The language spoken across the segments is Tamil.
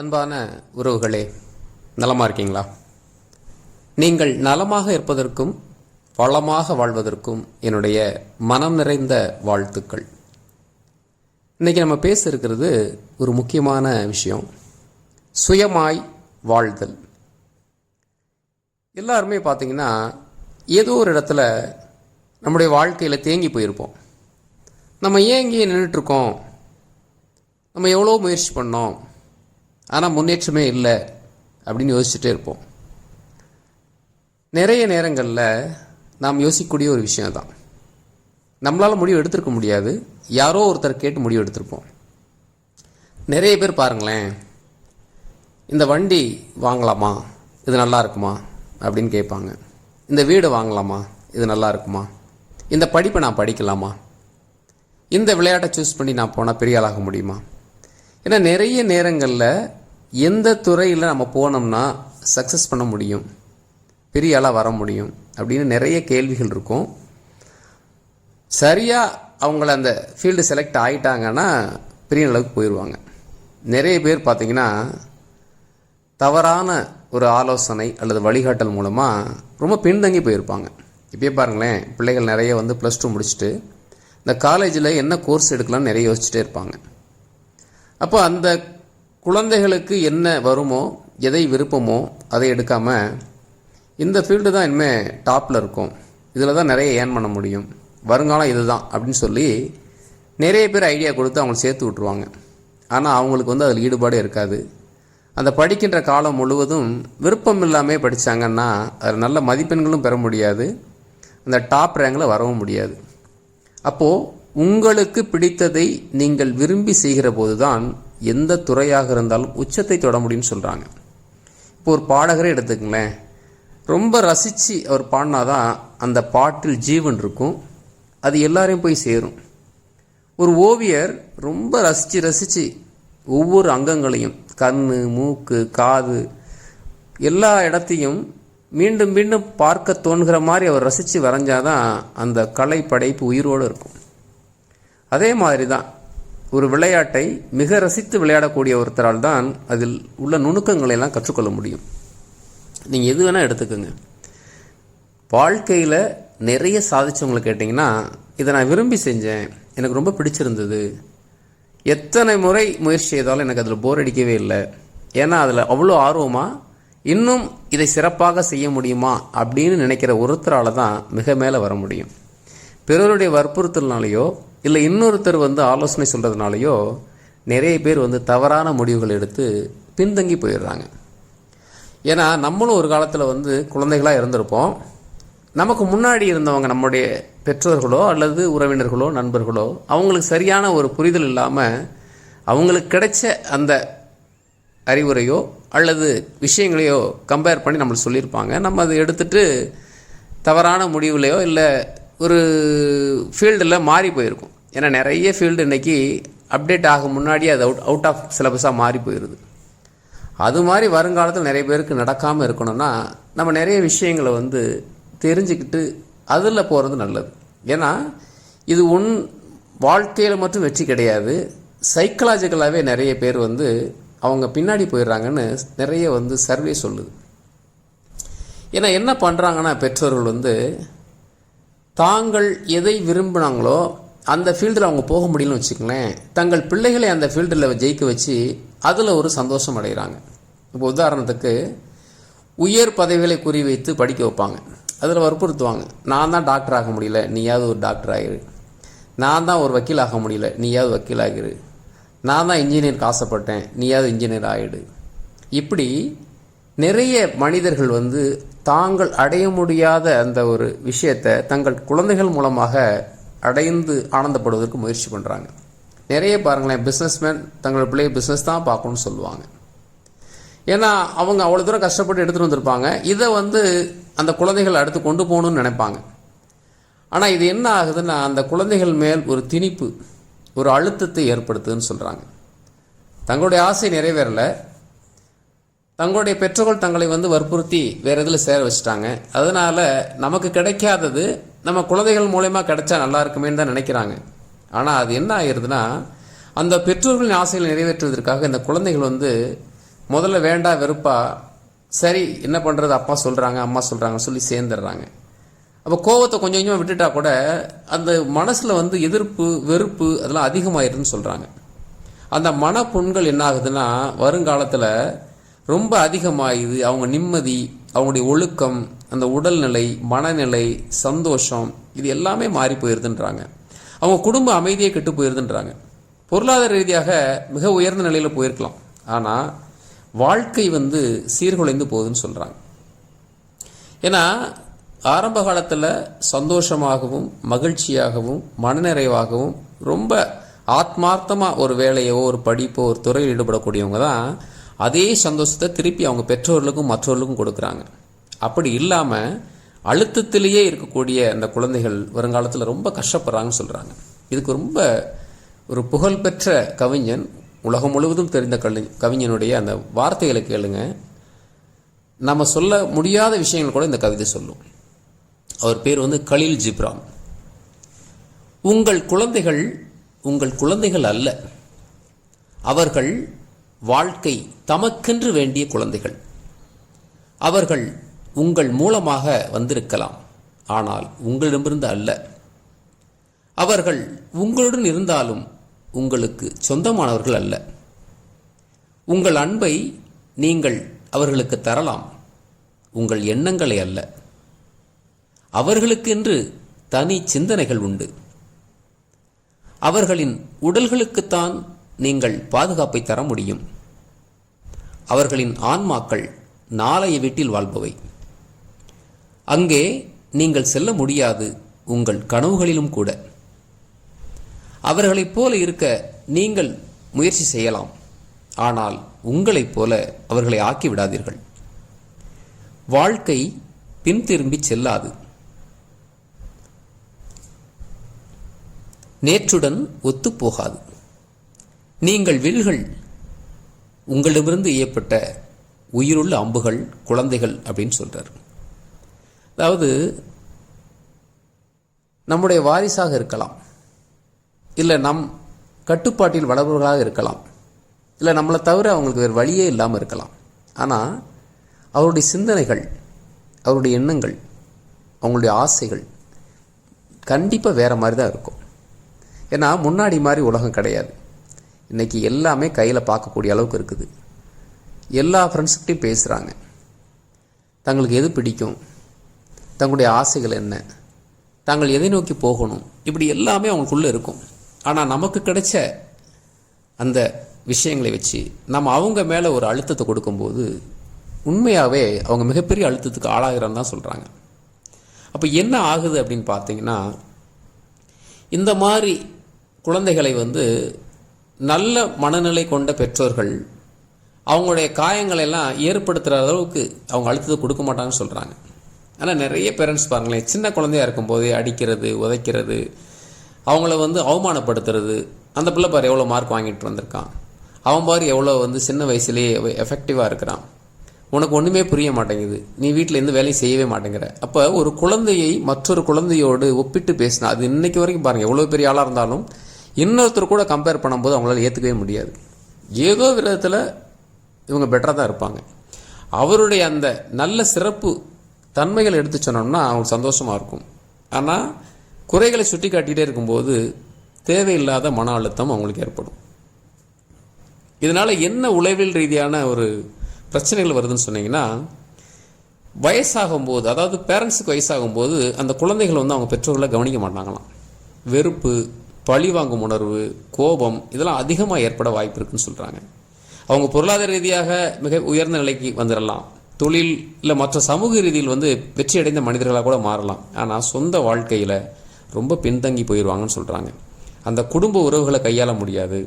அன்பான உறவுகளே நலமாக இருக்கீங்களா? நீங்கள் நலமாக இருப்பதற்கும் வளமாக வாழ்வதற்கும் என்னுடைய மனம் நிறைந்த வாழ்த்துக்கள். இன்றைக்கி நம்ம பேச இருக்கிறது ஒரு முக்கியமான விஷயம் சுயமாய் வாழ்தல். எல்லாருமே பார்த்தீங்கன்னா ஏதோ ஒரு இடத்துல நம்முடைய வாழ்க்கையில் தேங்கி போயிருப்போம். நம்ம ஏன் இங்கேயே நின்றுட்டுருக்கோம் நம்ம எவ்வளோ முயற்சி பண்ணோம். ஆனால் முன்னேற்றமே இல்லை அப்படின்னு யோசிச்சுட்டே இருப்போம். நிறைய நேரங்களில் நாம் யோசிக்கக்கூடிய ஒரு விஷயம் தான் நம்மளால் முடிவு எடுத்திருக்க முடியாது. யாரோ ஒருத்தர் கேட்டு முடிவு எடுத்திருப்போம். நிறைய பேர் பாருங்களேன் இந்த வண்டி வாங்கலாமா? இது நல்லா இருக்குமா? அப்படின்னு கேட்பாங்க. இந்த வீடு வாங்கலாமா? இது நல்லா இருக்குமா? இந்த படிப்பை நான் படிக்கலாமா? இந்த விளையாட்டை சூஸ் பண்ணி நான் போனால் பெரிய ஆளாக முடியுமா? ஏன்னா நிறைய நேரங்களில் எந்த துறையில் நம்ம போனோம்னா சக்ஸஸ் பண்ண முடியும்? பெரிய ஆளாக வர முடியும்? அப்படின்னு நிறைய கேள்விகள் இருக்கும். சரியாக அவங்கள அந்த ஃபீல்டு செலக்ட் ஆகிட்டாங்கன்னா பெரிய அளவுக்கு போயிடுவாங்க நிறைய பேர் பார்த்திங்கன்னா தவறான ஒரு ஆலோசனை அல்லது வழிகாட்டல் மூலமாக ரொம்ப பின்தங்கி போயிருப்பாங்க. இப்பயே பாருங்களேன் பிள்ளைகள் நிறைய வந்து ப்ளஸ் டூ முடிச்சுட்டு இந்த காலேஜில் என்ன கோர்ஸ் எடுக்கலாம்னு நிறைய யோசிச்சுட்டே இருப்பாங்க. அப்போ அந்த குழந்தைகளுக்கு என்ன வருமோ எதை விருப்பமோ அதை எடுக்காமல் இந்த ஃபீல்டு தான் இனிமேல் டாப்பில் இருக்கும். இதில் தான் நிறைய ஏர்ன் பண்ண முடியும். வருங்காலம் இதுதான் அப்படின்னு சொல்லி நிறைய பேர் ஐடியா கொடுத்து அவங்களை சேர்த்து விட்ருவாங்க ஆனால் அவங்களுக்கு வந்து அதில் ஈடுபாடே இருக்காது. அந்த படிக்கின்ற காலம் முழுவதும் விருப்பம் இல்லாமல் படித்தாங்கன்னா அதில் நல்ல மதிப்பெண்களும் பெற முடியாது. அந்த டாப் ரேங்கில் வரவும் முடியாது. அப்போது உங்களுக்கு பிடித்ததை நீங்கள் விரும்பி செய்கிற போதுதான் எந்த துறையாக இருந்தாலும் உச்சத்தை தொட முடியும்னு சொல்கிறாங்க இப்போ ஒரு பாடகரே எடுத்துக்கங்களேன். ரொம்ப ரசித்து அவர் பாடினாதான் அந்த பாட்டில் ஜீவன் இருக்கும். அது எல்லாரையும் போய் சேரும். ஒரு ஓவியர் ரொம்ப ரசித்து ரசித்து ஒவ்வொரு அங்கங்களையும் கண் மூக்கு காது எல்லா இடத்தையும் மீண்டும் மீண்டும் பார்க்க தோணுகிற மாதிரி அவர் ரசித்து வரைஞ்சாதான் அந்த கலை படைப்பு உயிரோடு இருக்கும். அதே மாதிரி தான் ஒரு விளையாட்டை மிக ரசித்து விளையாடக்கூடிய ஒருத்தரால் தான் அதில் உள்ள நுணுக்கங்களை எல்லாம் கற்றுக்கொள்ள முடியும். நீங்கள் எது வேணால் எடுத்துக்கோங்க. வாழ்க்கையில் நிறைய சாதிச்சவங்களை கேட்டிங்கன்னா இதை நான் விரும்பி செஞ்சேன். எனக்கு ரொம்ப பிடிச்சிருந்தது. எத்தனை முறை முயற்சி செய்தாலும் எனக்கு அதில் போர் அடிக்கவே இல்லை. ஏன்னா அதில் அவ்வளோ ஆர்வமாக இன்னும் இதை சிறப்பாக செய்ய முடியுமா அப்படின்னு நினைக்கிற ஒருத்தரால் தான் மிக மேலே வர முடியும். பிறருடைய வற்புறுத்தல்னாலேயோ இல்லை இன்னொருத்தர் வந்து ஆலோசனை சொல்கிறதுனாலையோ நிறைய பேர் வந்து தவறான முடிவுகள் எடுத்து பின்தங்கி போயிடுறாங்க. ஏன்னா நம்மளும் ஒரு காலத்தில் வந்து குழந்தைகளாக இருந்திருப்போம். நமக்கு முன்னாடி இருந்தவங்க நம்முடைய பெற்றோர்களோ அல்லது உறவினர்களோ நண்பர்களோ அவங்களுக்கு சரியான ஒரு புரிதல் இல்லாமல் அவங்களுக்கு கிடைச்ச அந்த அறிவுரையோ அல்லது விஷயங்களையோ கம்பேர் பண்ணி நம்மளுக்கு சொல்லியிருப்பாங்க. நம்ம அதை எடுத்துட்டு தவறான முடிவுலையோ இல்லை ஒரு ஃபீல்டில் மாறி போயிருக்கும். ஏன்னா நிறைய ஃபீல்டு இன்றைக்கி அப்டேட் ஆக முன்னாடி அது அவுட் அவுட் ஆஃப் சிலபஸாக மாறி போயிடுது அது மாதிரி வருங்காலத்தில் நிறைய பேருக்கு நடக்காமல் இருக்கணும்னா நம்ம நிறைய விஷயங்களை வந்து தெரிஞ்சுக்கிட்டு அதில் போகிறது நல்லது. ஏன்னா இது உன் வாழ்க்கையில் மட்டும் வெற்றி கிடையாது. சைக்கலாஜிக்கலாகவே நிறைய பேர் வந்து அவங்க பின்னாடி போயிடுறாங்கன்னு நிறைய வந்து சர்வே சொல்லுது. ஏன்னா என்ன பண்ணுறாங்கன்னா பெற்றோர்கள் வந்து தாங்கள் எதை விரும்பினாங்களோ அந்த ஃபீல்டில் அவங்க போக முடியலன்னு வச்சுக்கங்களேன். தங்கள் பிள்ளைகளை அந்த ஃபீல்டில் ஜெயிக்க வச்சு அதில் ஒரு சந்தோஷம் அடைகிறாங்க இப்போ உதாரணத்துக்கு உயர் பதவிகளை குறி வைத்து படிக்க வைப்பாங்க. அதில் வற்புறுத்துவாங்க. நான் தான் டாக்டர் ஆக முடியல நீயாவது ஒரு டாக்டர் ஆகிரு நான் தான் ஒரு வக்கீல் ஆக முடியல நீயாவது வக்கீல் ஆகிரு. நான் தான் இன்ஜினியருக்கு ஆசைப்பட்டேன் நீயாவது இன்ஜினியர் ஆகிடு இப்படி நிறைய மனிதர்கள் வந்து தாங்கள் அடைய முடியாத அந்த ஒரு விஷயத்தை தங்கள் குழந்தைகள் மூலமாக அடைந்து ஆனந்தப்படுவதற்கு முயற்சி பண்ணுறாங்க நிறைய பாருங்களேன் பிஸ்னஸ்மேன் தங்கள் பிள்ளைய பிஸ்னஸ் தான் பார்க்கணும்னு சொல்லுவாங்க. ஏன்னா அவங்க அவ்வளோ தூரம் கஷ்டப்பட்டு எடுத்துகிட்டு வந்திருப்பாங்க. இதை வந்து அந்த குழந்தைகள் அடுத்து கொண்டு போகணும்னு நினைப்பாங்க. ஆனால் இது என்ன ஆகுதுன்னா அந்த குழந்தைகள் மேல் ஒரு திணிப்பு ஒரு அழுத்தத்தை ஏற்படுத்துதுன்னு சொல்கிறாங்க தங்களுடைய ஆசை நிறைவேறல. தங்களுடைய பெற்றோர்கள் தங்களை வந்து வற்புறுத்தி வேற இதில் சேர வச்சுட்டாங்க. அதனால நமக்கு கிடைக்காதது நம்ம குழந்தைகள் மூலயமா கிடைச்சா நல்லா இருக்குமேன்னு தான் நினைக்கிறாங்க. ஆனால் அது என்ன ஆகிருதுன்னா அந்த பெற்றோர்களின் ஆசைகளை நிறைவேற்றுவதற்காக இந்த குழந்தைகள் வந்து முதல்ல வேண்டா வெறுப்பா சரி என்ன பண்ணுறது அப்பா சொல்கிறாங்க அம்மா சொல்கிறாங்க சொல்லி சேர்ந்துடுறாங்க. அப்போ கோவத்தை கொஞ்சம் கொஞ்சமாக விட்டுட்டா கூட அந்த மனசில் வந்து எதிர்ப்பு வெறுப்பு அதெல்லாம் அதிகமாயிருதுன்னு சொல்கிறாங்க அந்த மன புண்கள் என்ன ஆகுதுன்னா வருங்காலத்தில் ரொம்ப அதிகமாகுது அவங்க நிம்மதி அவங்களுடைய ஒழுக்கம் அந்த உடல்நிலை மனநிலை சந்தோஷம் இது எல்லாமே மாறி போயிருதுன்றாங்க. அவங்க குடும்ப அமைதியே கெட்டு போயிருதுன்றாங்க. பொருளாதார ரீதியாக மிக உயர்ந்த நிலையில் போயிருக்கலாம். ஆனால் வாழ்க்கை வந்து சீர்குலைந்து போகுதுன்னு சொல்கிறாங்க ஏன்னா ஆரம்ப காலத்தில் சந்தோஷமாகவும் மகிழ்ச்சியாகவும் மனநிறைவாகவும் ரொம்ப ஆத்மார்த்தமாக ஒரு வேலையோ ஒரு படிப்போ ஒரு துறையில் ஈடுபடக்கூடியவங்க தான் அதே சந்தோஷத்தை திருப்பி அவங்க பெற்றோர்களுக்கும் மற்றவர்களுக்கும் கொடுக்குறாங்க. அப்படி இல்லாமல் அழுத்தத்திலேயே இருக்கக்கூடிய அந்த குழந்தைகள் வருங்காலத்தில் ரொம்ப கஷ்டப்படுறாங்கன்னு சொல்கிறாங்க இதுக்கு ரொம்ப ஒரு புகழ்பெற்ற கவிஞன் உலகம் முழுவதும் தெரிந்த கவி கவிஞனுடைய அந்த வார்த்தைகளை கேளுங்க. நம்ம சொல்ல முடியாத விஷயங்கள் கூட இந்த கவிதை சொல்லும். அவர் பேர் வந்து கலில் ஜிப்ரான் உங்கள் குழந்தைகள் உங்கள் குழந்தைகள் அல்ல. அவர்கள் வாழ்க்கை தமக்கென்று வேண்டிய குழந்தைகள். அவர்கள் உங்கள் மூலமாக வந்திருக்கலாம். ஆனால் உங்களிடமிருந்து அல்ல. அவர்கள் உங்களுடன் இருந்தாலும் உங்களுக்கு சொந்தமானவர்கள் அல்ல. உங்கள் அன்பை நீங்கள் அவர்களுக்கு தரலாம். உங்கள் எண்ணங்களை அல்ல. அவர்களுக்கென்று தனி சிந்தனைகள் உண்டு. அவர்களின் உடல்களுக்குத்தான் நீங்கள் பாதுகாப்பை தர முடியும். அவர்களின் ஆன்மாக்கள் நாளைய வீட்டில் வாழ்பவை. அங்கே நீங்கள் செல்ல முடியாது உங்கள் கனவுகளிலும் கூட. அவர்களைப் போல இருக்க நீங்கள் முயற்சி செய்யலாம். ஆனால் உங்களைப் போல அவர்களை ஆக்கி விடாதீர்கள். வாழ்க்கை பின் திரும்பி செல்லாது. நேற்றுடன் ஒத்துப்போகாது நீங்கள் வில்கள். உங்களிடமிருந்து ஏற்பட்ட உயிருள்ள அம்புகள் குழந்தைகள் அப்படின்னு சொல்கிறார் அதாவது நம்முடைய வாரிசாக இருக்கலாம். இல்லை நம் கட்டுப்பாட்டில் வளர்பவர்களாக இருக்கலாம். இல்லை நம்மளை தவிர அவங்களுக்கு வேறு வழியே இல்லாமல் இருக்கலாம். ஆனால் அவருடைய சிந்தனைகள் அவருடைய எண்ணங்கள் அவங்களுடைய ஆசைகள் கண்டிப்பாக வேறு மாதிரி தான் இருக்கும். ஏன்னா முன்னாடி மாதிரி உலகம் கிடையாது. இன்றைக்கி எல்லாமே கையில் பார்க்கக்கூடிய அளவுக்கு இருக்குது. எல்லா ஃப்ரெண்ட்ஸுக்கிட்டையும் பேசுகிறாங்க தங்களுக்கு எது பிடிக்கும்? தங்களுடைய ஆசைகள் என்ன? தாங்கள் எதை நோக்கி போகணும்? இப்படி எல்லாமே அவங்களுக்குள்ளே இருக்கும். ஆனால் நமக்கு கிடைச்ச அந்த விஷயங்களை வச்சு நம்ம அவங்க மேலே ஒரு அழுத்தத்தை கொடுக்கும்போது உண்மையாகவே அவங்க மிகப்பெரிய அழுத்தத்துக்கு ஆளாகிறான்னு தான் சொல்கிறாங்க அப்போ என்ன ஆகுது அப்படின்னு பார்த்தீங்கன்னா இந்த மாதிரி குழந்தைகளை வந்து நல்ல மனநிலை கொண்ட பெற்றோர்கள் அவங்களுடைய காயங்களை எல்லாம் ஏற்படுத்துகிற அளவுக்கு அவங்க அழுத்தத்தை கொடுக்க மாட்டாங்கன்னு சொல்கிறாங்க ஆனால் நிறைய பேரண்ட்ஸ் பாருங்களேன் சின்ன குழந்தையா இருக்கும்போதே அடிக்கிறது உதைக்கிறது அவங்கள வந்து அவமானப்படுத்துறது. அந்த பிள்ளை பாரு எவ்வளோ மார்க் வாங்கிட்டு வந்திருக்கான். அவன் பாரு எவ்வளோ வந்து சின்ன வயசுலேயே எஃபெக்டிவாக இருக்கிறான். உனக்கு ஒன்றுமே புரிய மாட்டேங்குது. நீ வீட்டில் எந்த வேலையும் செய்யவே மாட்டேங்கிற. அப்போ ஒரு குழந்தையை மற்றொரு குழந்தையோடு ஒப்பிட்டு பேசினா அது இன்னைக்கு வரைக்கும் பாருங்கள் எவ்வளோ பெரிய ஆளாக இருந்தாலும் இன்னொருத்தர் கூட கம்பேர் பண்ணும்போது அவங்களால ஏற்றுக்கவே முடியாது. ஏதோ விதத்தில் இவங்க பெட்டராக தான் இருப்பாங்க. அவருடைய அந்த நல்ல சிறப்பு தன்மைகள் எடுத்து சொன்னோம்னா அவங்களுக்கு சந்தோஷமாக இருக்கும். ஆனால் குறைகளை சுட்டி காட்டிகிட்டே இருக்கும்போது தேவையில்லாத மன அழுத்தம் அவங்களுக்கு ஏற்படும். இதனால் என்ன உளவியல் ரீதியான ஒரு பிரச்சனைகள் வருதுன்னு சொன்னீங்கன்னா வயசாகும்போது அதாவது பேரண்ட்ஸுக்கு வயசாகும்போது அந்த குழந்தைகள் வந்து அவங்க பெற்றோர்களை கவனிக்க மாட்டாங்களாம். வெறுப்பு பழி வாங்கும் உணர்வு கோபம் இதெல்லாம் அதிகமாக ஏற்பட வாய்ப்பு இருக்குன்னு சொல்கிறாங்க அவங்க பொருளாதார ரீதியாக மிக உயர்ந்த நிலைக்கு வந்துடலாம் தொழில் இல்லை மற்ற சமூக ரீதியில் வந்து வெற்றி அடைந்த மனிதர்களாக கூட மாறலாம். ஆனால் சொந்த வாழ்க்கையில் ரொம்ப பின்தங்கி போயிடுவாங்கன்னு சொல்கிறாங்க அந்த குடும்ப உறவுகளை கையாள முடியாது.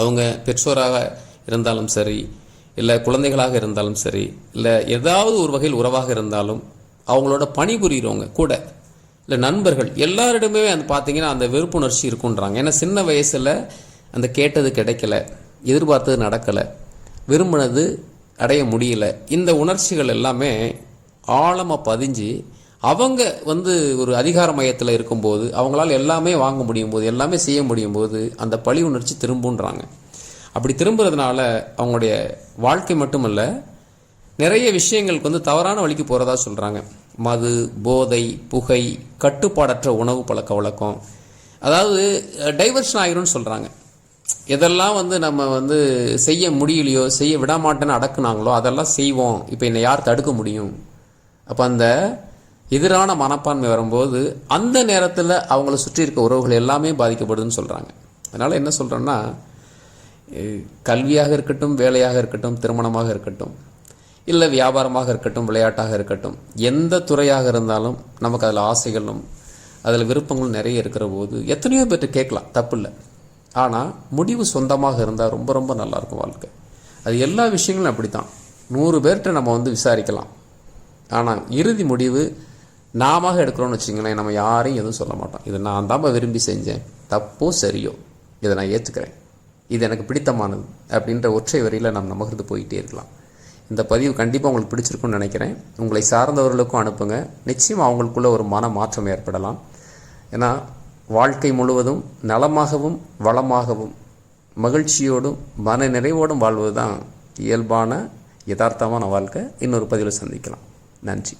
அவங்க பெற்றோராக இருந்தாலும் சரி இல்லை குழந்தைகளாக இருந்தாலும் சரி இல்லை ஏதாவது ஒரு வகையில் உறவாக இருந்தாலும் அவங்களோட பணிபுரிகிறவங்க கூட இல்லை நண்பர்கள் எல்லாரிடமே அந்த பார்த்தீங்கன்னா அந்த வெறுப்புணர்ச்சி இருக்குன்றாங்க. ஏன்னா சின்ன வயசில் அந்த கேட்டது கிடைக்கல எதிர்பார்த்தது நடக்கலை விரும்பினது அடைய முடியல. இந்த உணர்ச்சிகள் எல்லாமே ஆழமாக பதிஞ்சு அவங்க வந்து ஒரு அதிகார மையத்தில் இருக்கும்போது அவங்களால் எல்லாமே வாங்க முடியும் போது எல்லாமே செய்ய முடியும் போது அந்த பழி உணர்ச்சி திரும்புன்றாங்க. அப்படி திரும்புறதுனால அவங்களுடைய வாழ்க்கை மட்டுமல்ல நிறைய விஷயங்களுக்கு வந்து தவறான வழிக்கு போகிறதா சொல்கிறாங்க மது போதை புகை கட்டுப்பாடற்ற உணவு பழக்க வழக்கம். அதாவது டைவர்ஷன் ஆயிரும்னு சொல்கிறாங்க எதெல்லாம் வந்து நம்ம வந்து செய்ய முடியலையோ செய்ய விட மாட்டேன்னு அடக்குனாங்களோ அதெல்லாம் செய்வோம். இப்போ என்னை யார் தடுக்க முடியும்? அப்போ அந்த எதிரான மனப்பான்மை வரும்போது அந்த நேரத்தில் அவங்கள சுற்றி இருக்க உறவுகள் எல்லாமே பாதிக்கப்படுதுன்னு சொல்கிறாங்க அதனால் என்ன சொல்கிறோன்னா கல்வியாக இருக்கட்டும் வேலையாக இருக்கட்டும் திருமணமாக இருக்கட்டும் இல்லை வியாபாரமாக இருக்கட்டும் விளையாட்டாக இருக்கட்டும் எந்த துறையாக இருந்தாலும் நமக்கு அதில் ஆசைகளும் அதில் விருப்பங்களும் நிறைய இருக்கிற போது எத்தனையோ பேர்ட்டு கேட்கலாம் தப்பு இல்லை ஆனால் முடிவு சொந்தமாக இருந்தால் ரொம்ப ரொம்ப நல்லாயிருக்கும் வாழ்க்கை. அது எல்லா விஷயங்களும் அப்படி தான் நூறு பேர்கிட்ட நம்ம வந்து விசாரிக்கலாம். ஆனால் இறுதி முடிவு நாம எடுக்கிறோம்னு வச்சுங்களேன் நம்ம யாரையும் எதுவும் சொல்ல மாட்டோம். இதை நான் தான் விரும்பி செஞ்சேன். தப்போ சரியோ இதை நான் ஏற்றுக்கிறேன் இது எனக்கு பிடித்தமானது அப்படின்ற ஒற்றை வரியில் நாம் நகர்ந்து போயிட்டே இருக்கலாம். இந்த பதிவு கண்டிப்பாக உங்களுக்கு பிடிச்சிருக்கும்னு நினைக்கிறேன். உங்களை சார்ந்தவர்களுக்கும் அனுப்புங்க. நிச்சயம் அவங்களுக்குள்ள ஒரு மன மாற்றம் ஏற்படலாம். ஏன்னா வாழ்க்கை முழுவதும் நலமாகவும் வளமாகவும் மகிழ்ச்சியோடும் மன நிறைவோடும் வாழ்வது தான் இயல்பான யதார்த்தமான வாழ்க்கை. இன்னொரு பதிவில் சந்திக்கலாம். நன்றி.